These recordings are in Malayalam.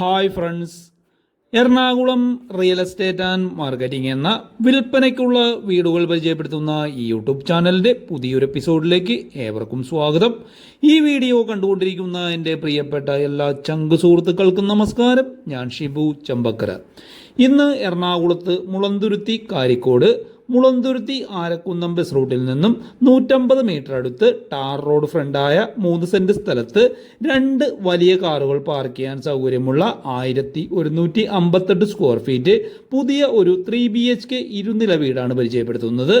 Hi friends Ernakulam real estate and marketing എന്ന വിൽപ്പനയ്ക്കുള്ള വീടുകൾ പരിചയപ്പെടുത്തുന്ന ഈ യൂട്യൂബ് ചാനലിന്റെ പുതിയൊരു എപ്പിസോഡിലേക്ക് ഏവർക്കും സ്വാഗതം. ഈ വീഡിയോ കണ്ടുകൊണ്ടിരിക്കുന്ന എന്റെ പ്രിയപ്പെട്ട എല്ലാ ചങ്ക് സുഹൃത്തുക്കൾക്കും നമസ്കാരം. ഞാൻ ഷിബു ചമ്പക്കര. ഇന്ന് എറണാകുളത്ത് മുളന്തുരുത്തി കാരിക്കോട് മുളന്തുരുത്തി ആരക്കുന്നം ബസ് റൂട്ടിൽ നിന്നും നൂറ്റമ്പത് മീറ്റർ അടുത്ത് ടാർ റോഡ് ഫ്രണ്ടായ മൂന്ന് സെന്റ് സ്ഥലത്ത് രണ്ട് വലിയ കാറുകൾ പാർക്ക് ചെയ്യാൻ സൗകര്യമുള്ള ആയിരത്തി ഒരുന്നൂറ്റി അമ്പത്തെട്ട് സ്ക്വയർ ഫീറ്റ് പുതിയ ഒരു ത്രീ ബി എച്ച് കെ ഇരുനില വീടാണ് പരിചയപ്പെടുത്തുന്നത്.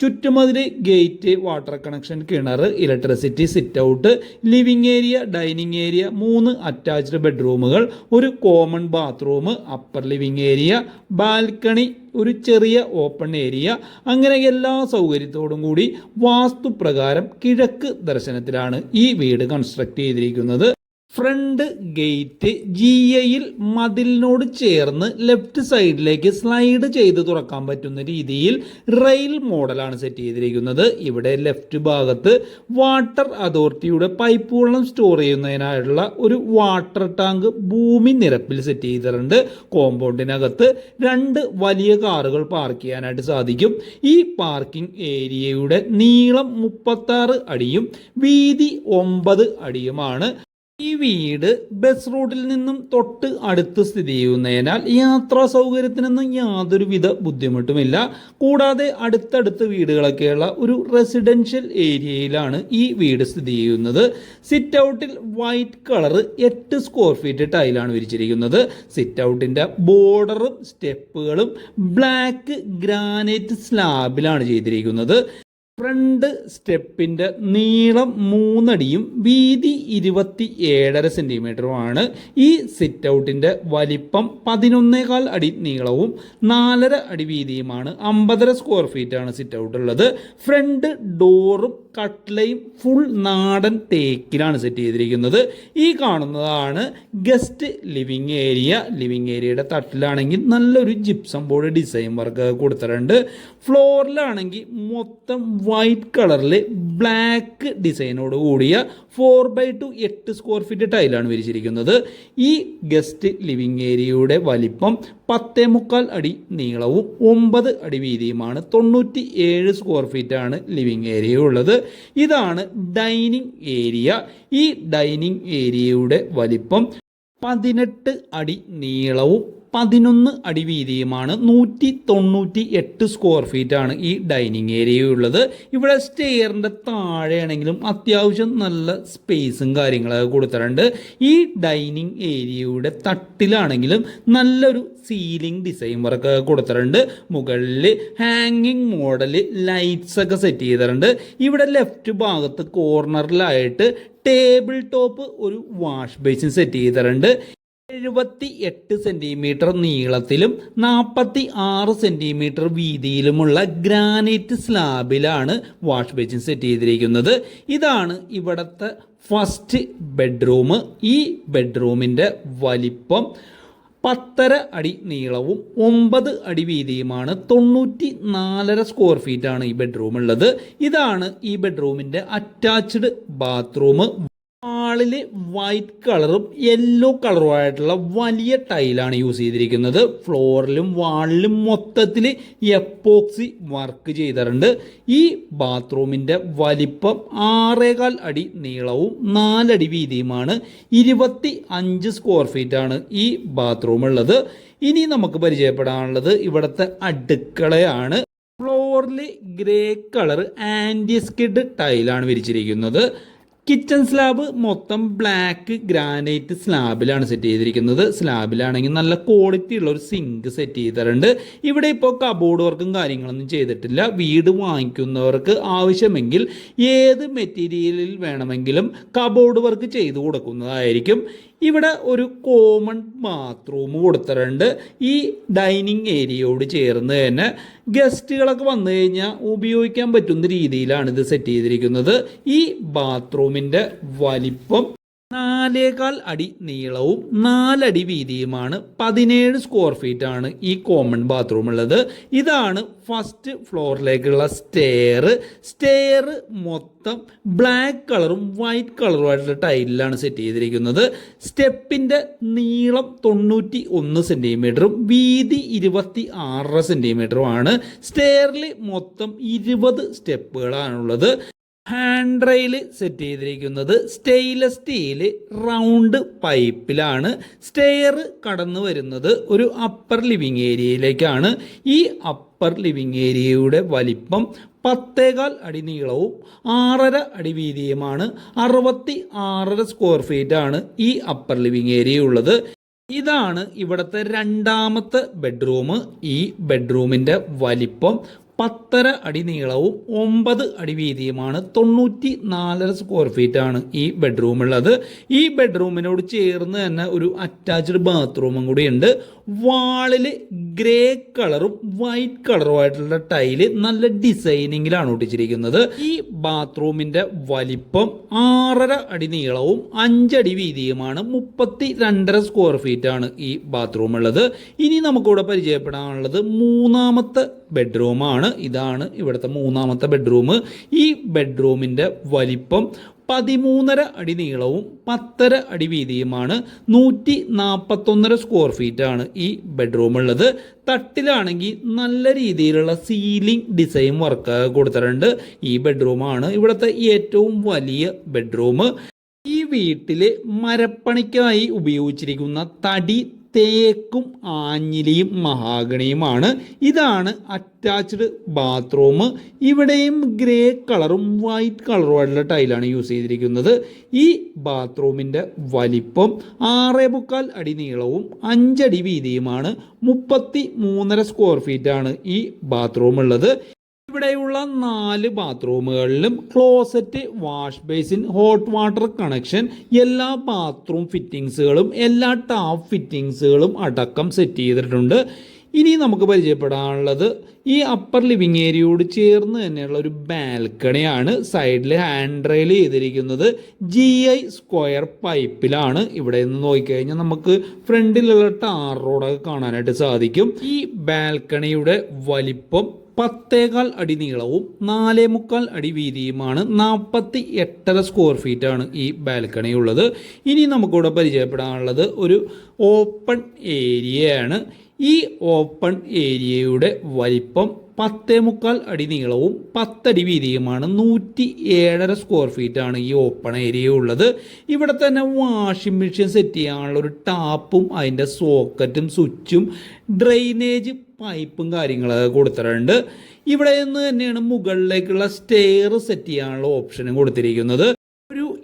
ചുറ്റുമതിൽ ഗേറ്റ് വാട്ടർ കണക്ഷൻ കിണർ electricity sit out living area dining area മൂന്ന് അറ്റാച്ച്ഡ് ബെഡ്റൂമുകൾ ഒരു common bathroom upper living area balcony ഒരു ചെറിയ ഓപ്പൺ ഏരിയ അങ്ങനെ എല്ലാ സൗകര്യത്തോടും കൂടി വാസ്തുപ്രകാരം കിഴക്ക് ദർശനത്തിലാണ് ഈ വീട് കൺസ്ട്രക്ട് ചെയ്തിരിക്കുന്നത്. ഫ്രണ്ട് ഗേറ്റ് ജി എയിൽ മതിലിനോട് ചേർന്ന് ലെഫ്റ്റ് സൈഡിലേക്ക് സ്ലൈഡ് ചെയ്ത് തുറക്കാൻ പറ്റുന്ന രീതിയിൽ റെയിൽ മോഡലാണ് സെറ്റ് ചെയ്തിരിക്കുന്നത്. ഇവിടെ ലെഫ്റ്റ് ഭാഗത്ത് വാട്ടർ അതോറിറ്റിയുടെ പൈപ്പ് വെള്ളം സ്റ്റോർ ചെയ്യുന്നതിനായുള്ള ഒരു വാട്ടർ ടാങ്ക് ഭൂമി നിരപ്പിൽ സെറ്റ് ചെയ്തിട്ടുണ്ട്. കോമ്പൗണ്ടിനകത്ത് രണ്ട് വലിയ കാറുകൾ പാർക്ക് ചെയ്യാനായിട്ട് സാധിക്കും. ഈ പാർക്കിംഗ് ഏരിയയുടെ നീളം മുപ്പത്താറ് അടിയും വീതി ഒമ്പത് അടിയുമാണ്. ഈ വീട് ബസ് റൂട്ടിൽ നിന്നും തൊട്ട് അടുത്ത് സ്ഥിതി ചെയ്യുന്നതിനാൽ യാത്രാ സൗകര്യത്തിനൊന്നും യാതൊരുവിധ ബുദ്ധിമുട്ടുമില്ല. കൂടാതെ അടുത്തടുത്ത് വീടുകളൊക്കെയുള്ള ഒരു റെസിഡൻഷ്യൽ ഏരിയയിലാണ് ഈ വീട് സ്ഥിതി ചെയ്യുന്നത്. സിറ്റ് ഔട്ടിൽ വൈറ്റ് കളർ എട്ട് സ്ക്വയർ ഫീറ്റ് ടൈലാണ് വിരിച്ചിരിക്കുന്നത്. സിറ്റ് ഔട്ടിന്റെ ബോർഡറും സ്റ്റെപ്പുകളും ബ്ലാക്ക് ഗ്രാനൈറ്റ് സ്ലാബിലാണ് ചെയ്തിരിക്കുന്നത്. ഫ്രണ്ട് സ്റ്റെപ്പിന്റെ നീളം മൂന്നടിയും വീതി ഇരുപത്തി ഏഴര സെന്റിമീറ്ററുമാണ് ഈ സിറ്റ് ഔട്ടിന്റെ വലിപ്പം പതിനൊന്നേകാൽ അടി നീളവും നാലര അടി വീതിയുമാണ്. അമ്പതര സ്ക്വയർ ഫീറ്റാണ് സിറ്റ് ഔട്ട് ഉള്ളത്. ഫ്രണ്ട് ഡോറും കട്ട്ലയും ഫുൾ നാടൻ തേക്കിലാണ് സെറ്റ് ചെയ്തിരിക്കുന്നത്. ഈ കാണുന്നതാണ് ഗസ്റ്റ് ലിവിങ് ഏരിയ. ലിവിങ് ഏരിയയുടെ തട്ടിലാണെങ്കിൽ നല്ലൊരു ജിപ്സം ബോർഡ് ഡിസൈൻ വർക്ക് കൊടുത്തിട്ടുണ്ട്. ഫ്ലോറിലാണെങ്കിൽ മൊത്തം വൈറ്റ് കളറിൽ ബ്ലാക്ക് ഡിസൈനോട് കൂടിയ ഫോർ ബൈ ടു എട്ട് സ്ക്വയർ ഫീറ്റ് ടൈലാണ് വിരിച്ചിരിക്കുന്നത്. ഈ ഗസ്റ്റ് ലിവിംഗ് ഏരിയയുടെ വലിപ്പം പത്തേ മുക്കാൽ അടി നീളവും ഒമ്പത് അടി വീതിയുമാണ്. തൊണ്ണൂറ്റി ഏഴ് സ്ക്വയർ ഫീറ്റാണ് ലിവിംഗ് ഏരിയ ഉള്ളത് ഇതാണ് ഡൈനിങ് ഏരിയ ഈ ഡൈനിങ് ഏരിയയുടെ വലിപ്പം പതിനെട്ട് അടി നീളവും പതിനൊന്ന് അടി വീതിയുമാണ് നൂറ്റി തൊണ്ണൂറ്റി എട്ട് സ്ക്വയർ ഫീറ്റ് ആണ് ഈ ഡൈനിങ് ഏരിയ ഉള്ളത്. ഇവിടെ സ്റ്റെയറിന്റെ താഴെയാണെങ്കിലും അത്യാവശ്യം നല്ല സ്പേസും കാര്യങ്ങളൊക്കെ കൊടുത്തിട്ടുണ്ട്. ഈ ഡൈനിങ് ഏരിയയുടെ തട്ടിലാണെങ്കിലും നല്ലൊരു സീലിംഗ് ഡിസൈൻ വർക്ക് കൊടുത്തിട്ടുണ്ട്. മുകളിൽ ഹാങ്ങിങ് മോഡൽ ലൈറ്റ്സ് ഒക്കെ സെറ്റ് ചെയ്തിട്ടുണ്ട്. ഇവിടെ ലെഫ്റ്റ് ഭാഗത്ത് കോർണറിലായിട്ട് ടേബിൾ ടോപ്പ് ഒരു വാഷ് ബേസിൻ സെറ്റ് ചെയ്തിട്ടുണ്ട്. എഴുപത്തി എട്ട് സെന്റിമീറ്റർ നീളത്തിലും നാൽപ്പത്തി ആറ് സെന്റിമീറ്റർ വീതിയിലുമുള്ള ഗ്രാനൈറ്റ് സ്ലാബിലാണ് വാഷ് ബേസിൻ സെറ്റ് ചെയ്തിരിക്കുന്നത്. ഇതാണ് ഇവിടുത്തെ ഫസ്റ്റ് ബെഡ്റൂം. ഈ ബെഡ്റൂമിന്റെ വലിപ്പം പത്തര അടി നീളവും ഒമ്പത് അടി വീതിയുമാണ് തൊണ്ണൂറ്റി നാലര സ്ക്വയർ ഫീറ്റാണ് ഈ ബെഡ്റൂം ഉള്ളത്. ഇതാണ് ഈ ബെഡ്റൂമിന്റെ അറ്റാച്ച്ഡ് ബാത്റൂം വാളിൽ വൈറ്റ് കളറും യെല്ലോ കളറും ആയിട്ടുള്ള വലിയ ടൈലാണ് യൂസ് ചെയ്തിരിക്കുന്നത്. ഫ്ലോറിലും വാളിലും മൊത്തത്തിൽ എപ്പോക്സി വർക്ക് ചെയ്തിട്ടുണ്ട്. ഈ ബാത്റൂമിന്റെ വലിപ്പം ആറേകാൽ അടി നീളവും നാലടി വീതിയുമാണ്. ഇരുപത്തി അഞ്ച് സ്ക്വയർ ഫീറ്റാണ് ഈ ബാത്റൂം ഉള്ളത് ഇനി നമുക്ക് പരിചയപ്പെടാനുള്ളത് ഇവിടുത്തെ അടുക്കളയാണ്. ഫ്ലോറിൽ ഗ്രേ കളർ ആന്റി ടൈലാണ് വിരിച്ചിരിക്കുന്നത്. കിച്ചൺ സ്ലാബ് മൊത്തം ബ്ലാക്ക് ഗ്രാനൈറ്റ് സ്ലാബിലാണ് സെറ്റ് ചെയ്തിരിക്കുന്നത്. സ്ലാബിലാണെങ്കിൽ നല്ല ക്വാളിറ്റി ഉള്ള ഒരു സിങ്ക് സെറ്റ് ചെയ്തിട്ടുണ്ട്. ഇവിടെ ഇപ്പോൾ കബോർഡ് വർക്കും കാര്യങ്ങളൊന്നും ചെയ്തിട്ടില്ല. വീട് വാങ്ങിക്കുന്നവർക്ക് ആവശ്യമെങ്കിൽ ഏത് മെറ്റീരിയലിൽ വേണമെങ്കിലും കബോർഡ് വർക്ക് ചെയ്തു കൊടുക്കുന്നതായിരിക്കും. ഇവിടെ ഒരു കോമൺ ബാത്റൂം കൊടുത്തിട്ടുണ്ട്. ഈ ഡൈനിങ് ഏരിയയോട് ചേർന്ന് തന്നെ ഗസ്റ്റുകളൊക്കെ വന്നു കഴിഞ്ഞാൽ ഉപയോഗിക്കാൻ പറ്റുന്ന രീതിയിലാണ് ഇത് സെറ്റ് ചെയ്തിരിക്കുന്നത്. ഈ ബാത്റൂമിന്റെ വലിപ്പം നാലേകാൽ അടി നീളവും നാലടി വീതിയുമാണ് പതിനേഴ് സ്ക്വയർ ഫീറ്റ് ആണ് ഈ കോമൺ ബാത്റൂം ഉള്ളത്. ഇതാണ് ഫസ്റ്റ് ഫ്ലോറിലേക്കുള്ള സ്റ്റെയർ സ്റ്റെയർ മൊത്തം ബ്ലാക്ക് കളറും വൈറ്റ് കളറും ആയിട്ടുള്ള ടൈലിലാണ് സെറ്റ് ചെയ്തിരിക്കുന്നത്. സ്റ്റെപ്പിന്റെ നീളം തൊണ്ണൂറ്റി ഒന്ന് സെന്റിമീറ്ററും വീതി ഇരുപത്തി ആറര സെന്റിമീറ്ററുമാണ് സ്റ്റെയറിൽ മൊത്തം ഇരുപത് സ്റ്റെപ്പുകളാണുള്ളത് ഹാൻഡ് റെയിൽ സെറ്റ് ചെയ്തിരിക്കുന്നത് സ്റ്റെയിൻലെസ് സ്റ്റീൽ റൗണ്ട് പൈപ്പിലാണ് സ്റ്റെയർ കടന്നു വരുന്നത് ഒരു അപ്പർ ലിവിങ് ഏരിയയിലേക്കാണ് ഈ അപ്പർ ലിവിങ് ഏരിയയുടെ വലിപ്പം പത്തേകാൽ അടി നീളവും ആറര അടി വീതിയുമാണ്. അറുപത്തി ആറര സ്ക്വയർ ഫീറ്റ് ആണ് ഈ അപ്പർ ലിവിങ് ഏരിയ ഉള്ളത്. ഇതാണ് ഇവിടുത്തെ രണ്ടാമത്തെ ബെഡ്റൂം ഈ ബെഡ്റൂമിന്റെ വലിപ്പം പത്തര അടി നീളവും ഒമ്പത് അടി വീതിയുമാണ് തൊണ്ണൂറ്റി നാലര സ്ക്വയർ ഫീറ്റ് ആണ് ഈ ബെഡ്റൂം ഉള്ളത്. ഈ ബെഡ്റൂമിനോട് ചേർന്ന് തന്നെ ഒരു അറ്റാച്ച്ഡ് ബാത്റൂമും കൂടി ഉണ്ട്. വാളിൽ ഗ്രേ കളറും വൈറ്റ് കളറും ആയിട്ടുള്ള ടൈൽ നല്ല ഡിസൈനിങ്ങിലാണ് ഒട്ടിച്ചിരിക്കുന്നത്. ഈ ബാത്റൂമിന്റെ വലിപ്പം ആറര അടി നീളവും അഞ്ചടി വീതിയുമാണ് മുപ്പത്തി രണ്ടര സ്ക്വയർ ഫീറ്റ് ആണ് ഈ ബാത്റൂം ഉള്ളത്. ഇനി നമുക്കിവിടെ പരിചയപ്പെടാനുള്ളത് മൂന്നാമത്തെ ബെഡ്റൂമാണ് ഇതാണ് ഇവിടുത്തെ മൂന്നാമത്തെ ബെഡ്റൂം ഈ ബെഡ്റൂമിന്റെ വലിപ്പം പതിമൂന്നര അടി നീളവും പത്തര അടി വീതിയുമാണ്. നൂറ്റി നാൽപ്പത്തൊന്നര സ്ക്വയർ ഫീറ്റ് ആണ് ഈ ബെഡ്റൂം ഉള്ളത്. തട്ടിലാണെങ്കിൽ നല്ല രീതിയിലുള്ള സീലിംഗ് ഡിസൈൻ വർക്ക് കൊടുത്തിട്ടുണ്ട്. ഈ ബെഡ്റൂമാണ് ഇവിടുത്തെ ഏറ്റവും വലിയ ബെഡ്റൂം ഈ വീട്ടിൽ മരപ്പണിക്കായി ഉപയോഗിച്ചിരിക്കുന്ന തടി തേക്കും ആഞ്ഞിലിയും മഹാഗണിയുമാണ്. ഇതാണ് അറ്റാച്ച്ഡ് ബാത്റൂം ഇവിടെയും ഗ്രേ കളറും വൈറ്റ് കളറുമായിട്ടുള്ള ടൈലാണ് യൂസ് ചെയ്തിരിക്കുന്നത്. ഈ ബാത്റൂമിന്റെ വലിപ്പം ആറേ മുക്കാൽ അടി നീളവും അഞ്ചടി വീതിയുമാണ്. മുപ്പത്തി മൂന്നര സ്ക്വയർ ഫീറ്റാണ് ഈ ബാത്റൂം ഉള്ളത്. ഇവിടെയുള്ള നാല് ബാത്റൂമുകളിലും closet wash basin hot water connection എല്ലാ ബാത്റൂം ഫിറ്റിങ്സുകളും എല്ലാ ടാപ്പ് ഫിറ്റിങ്സുകളും അടക്കം സെറ്റ് ചെയ്തിട്ടുണ്ട്. ഇനി നമുക്ക് പരിചയപ്പെടാനുള്ളത് ഈ അപ്പർ ലിവിങ് ഏരിയയോട് ചേർന്ന് തന്നെയുള്ള ഒരു ബാൽക്കണിയാണ്. സൈഡിൽ ഹാൻഡ് റെയിൽ ചെയ്തിരിക്കുന്നത് ജി ഐ സ്ക്വയർ പൈപ്പിലാണ്. ഇവിടെ നിന്ന് നോക്കിക്കഴിഞ്ഞാൽ നമുക്ക് ഫ്രണ്ടിലുള്ള ടാർ റോഡൊക്കെ കാണാനായിട്ട് സാധിക്കും. ഈ ബാൽക്കണിയുടെ വലിപ്പം പത്തേകാൽ അടി നീളവും നാലേ മുക്കാൽ അടി വീതിയുമാണ് നാൽപ്പത്തി എട്ടര സ്ക്വയർ ഫീറ്റ് ആണ് ഈ ബാൽക്കണി ഉള്ളത്. ഇനി നമുക്കിവിടെ പരിചയപ്പെടാനുള്ളത് ഒരു ഓപ്പൺ ഏരിയയാണ് ഈ ഓപ്പൺ ഏരിയയുടെ വലിപ്പം പത്തേ മുക്കാൽ അടി നീളവും പത്തടി വീതിയുമാണ് നൂറ്റി ഏഴര സ്ക്വയർ ഫീറ്റ് ആണ് ഈ ഓപ്പൺ ഏരിയ ഉള്ളത്. ഇവിടെ തന്നെ വാഷിംഗ് മെഷീൻ സെറ്റ് ചെയ്യാനുള്ള ഒരു ടാപ്പും അതിന്റെ സോക്കറ്റും സ്വിച്ചും ഡ്രെയിനേജ് പൈപ്പും കാര്യങ്ങളൊക്കെ കൊടുത്തിട്ടുണ്ട്. ഇവിടെ നിന്ന് തന്നെയാണ് മുകളിലേക്കുള്ള സ്റ്റെയർ സെറ്റ് ചെയ്യാനുള്ള ഓപ്ഷനും കൊടുത്തിരിക്കുന്നത്.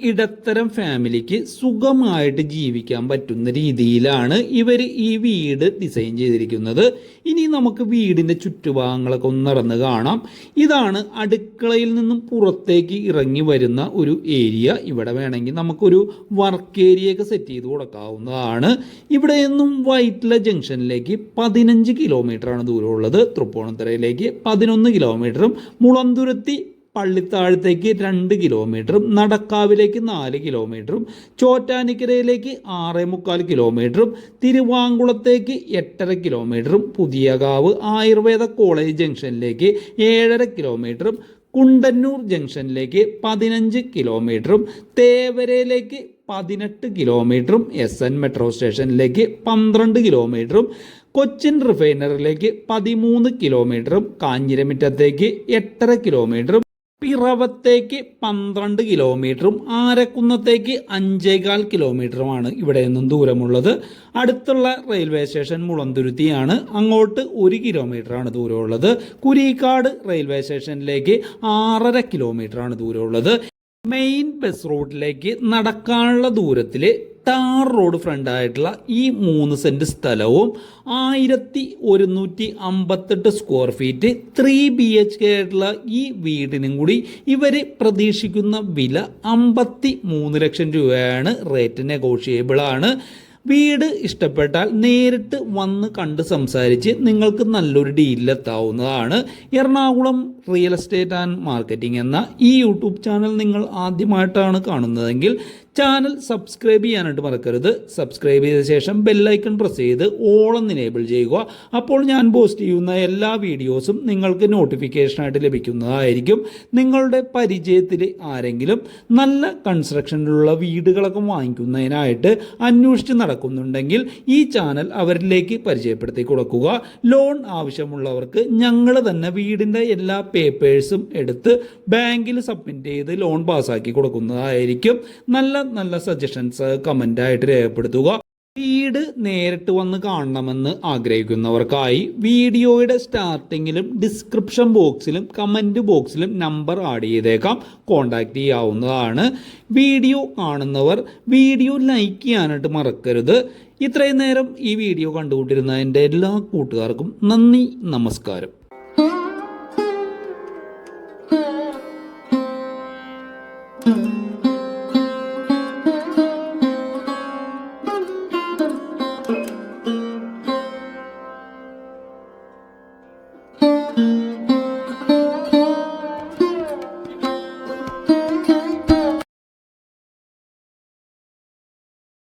ഇടത്തരം ഫാമിലിക്ക് സുഖമായിട്ട് ജീവിക്കാൻ പറ്റുന്ന രീതിയിലാണ് ഇവർ ഈ വീട് ഡിസൈൻ ചെയ്തിരിക്കുന്നത്. ഇനി നമുക്ക് വീടിന്റെ ചുറ്റുഭാഗങ്ങളൊക്കെ ഒന്ന് നടന്ന് കാണാം. ഇതാണ് അടുക്കളയിൽ നിന്നും പുറത്തേക്ക് ഇറങ്ങി വരുന്ന ഒരു ഏരിയ. ഇവിടെ വേണമെങ്കിൽ നമുക്കൊരു വർക്ക് ഏരിയ ഒക്കെ സെറ്റ് ചെയ്ത് കൊടുക്കാവുന്നതാണ്. ഇവിടെ നിന്നും വൈറ്റില ജംഗ്ഷനിലേക്ക് പതിനഞ്ച് കിലോമീറ്ററാണ് ദൂരമുള്ളത്. തൃപ്പൂണിത്തുറയിലേക്ക് പതിനൊന്ന് കിലോമീറ്ററും മുളന്തുരുത്തി പള്ളിത്താഴത്തേക്ക് രണ്ട് കിലോമീറ്ററും നടക്കാവിലേക്ക് നാല് കിലോമീറ്ററും ചോറ്റാനിക്കരയിലേക്ക് ആറേ മുക്കാൽ കിലോമീറ്ററും തിരുവാങ്കുളത്തേക്ക് എട്ടര കിലോമീറ്ററും പുതിയകാവ് ആയുർവേദ കോളേജ് ജംഗ്ഷനിലേക്ക് ഏഴര കിലോമീറ്ററും കുണ്ടന്നൂർ ജംഗ്ഷനിലേക്ക് പതിനഞ്ച് കിലോമീറ്ററും തേവരയിലേക്ക് പതിനെട്ട് കിലോമീറ്ററും എസ് എൻ മെട്രോ സ്റ്റേഷനിലേക്ക് പന്ത്രണ്ട് കിലോമീറ്ററും കൊച്ചിൻ റിഫൈനറിലേക്ക് പതിമൂന്ന് കിലോമീറ്ററും കാഞ്ഞിരമിറ്റത്തേക്ക് എട്ടര കിലോമീറ്ററും പിറവത്തേക്ക് പന്ത്രണ്ട് കിലോമീറ്ററും ആരക്കുന്നത്തേക്ക് അഞ്ചേകാൽ കിലോമീറ്ററുമാണ് ഇവിടെ നിന്നും ദൂരമുള്ളത്. അടുത്തുള്ള റെയിൽവേ സ്റ്റേഷൻ മുളന്തുരുത്തിയാണ്. അങ്ങോട്ട് ഒരു കിലോമീറ്ററാണ് ദൂരമുള്ളത്. കുരീക്കാട് റെയിൽവേ സ്റ്റേഷനിലേക്ക് ആറര കിലോമീറ്ററാണ് ദൂരമുള്ളത്. മെയിൻ ബസ് റൂട്ടിലേക്ക് നടക്കാനുള്ള ദൂരത്തിൽ ടാർ റോഡ് ഫ്രണ്ടായിട്ടുള്ള ഈ മൂന്ന് സെന്റ് സ്ഥലവും ആയിരത്തി ഒരുന്നൂറ്റി അമ്പത്തെട്ട് square feet three B H K ആയിട്ടുള്ള ഈ വീടിനും കൂടി ഇവർ പ്രതീക്ഷിക്കുന്ന വില അമ്പത്തി മൂന്ന് ലക്ഷം രൂപയാണ്. റേറ്റ് നെഗോഷിയബിളാണ് വീട് ഇഷ്ടപ്പെട്ടാൽ നേരിട്ട് വന്ന് കണ്ട് സംസാരിച്ച് നിങ്ങൾക്ക് നല്ലൊരു ഡീലിലെത്താവുന്നതാണ് Ernakulam real estate and marketing എന്ന ഈ യൂട്യൂബ് ചാനൽ നിങ്ങൾ ആദ്യമായിട്ടാണ് കാണുന്നതെങ്കിൽ ചാനൽ സബ്സ്ക്രൈബ് ചെയ്യാനായിട്ട് മറക്കരുത്. സബ്സ്ക്രൈബ് ചെയ്ത ശേഷം ബെല്ലൈക്കൺ പ്രസ് ചെയ്ത് ഓളം എനേബിൾ ചെയ്യുക. അപ്പോൾ ഞാൻ പോസ്റ്റ് ചെയ്യുന്ന എല്ലാ വീഡിയോസും നിങ്ങൾക്ക് നോട്ടിഫിക്കേഷനായിട്ട് ലഭിക്കുന്നതായിരിക്കും. നിങ്ങളുടെ പരിചയത്തിൽ ആരെങ്കിലും നല്ല കൺസ്ട്രക്ഷനിലുള്ള വീടുകളൊക്കെ വാങ്ങിക്കുന്നതിനായിട്ട് അന്വേഷിച്ച് നടക്കുന്നുണ്ടെങ്കിൽ ഈ ചാനൽ അവരിലേക്ക് പരിചയപ്പെടുത്തി കൊടുക്കുക. ലോൺ ആവശ്യമുള്ളവർക്ക് ഞങ്ങൾ തന്നെ വീടിന്റെ എല്ലാ പേപ്പേഴ്സും എടുത്ത് ബാങ്കിൽ സബ്മിറ്റ് ചെയ്ത് ലോൺ പാസ്സാക്കി കൊടുക്കുന്നതായിരിക്കും. നല്ല നല്ല സജഷൻസ് കമന്റായിട്ട് രേഖപ്പെടുത്തുക. വീട് നേരിട്ട് വന്ന് കാണണമെന്ന് ആഗ്രഹിക്കുന്നവർക്കായി വീഡിയോയുടെ സ്റ്റാർട്ടിങ്ങിലും ഡിസ്ക്രിപ്ഷൻ ബോക്സിലും കമന്റ് ബോക്സിലും നമ്പർ ആഡ് ചെയ്തേക്കാം. കോൺടാക്റ്റ് ചെയ്യാവുന്നതാണ്. വീഡിയോ കാണുന്നവർ വീഡിയോ ലൈക്ക് ചെയ്യാനായിട്ട് മറക്കരുത്. ഇത്രയും നേരം ഈ വീഡിയോ കണ്ടുകൊണ്ടിരുന്ന എന്റെ എല്ലാ കൂട്ടുകാർക്കും നന്ദി നമസ്കാരം.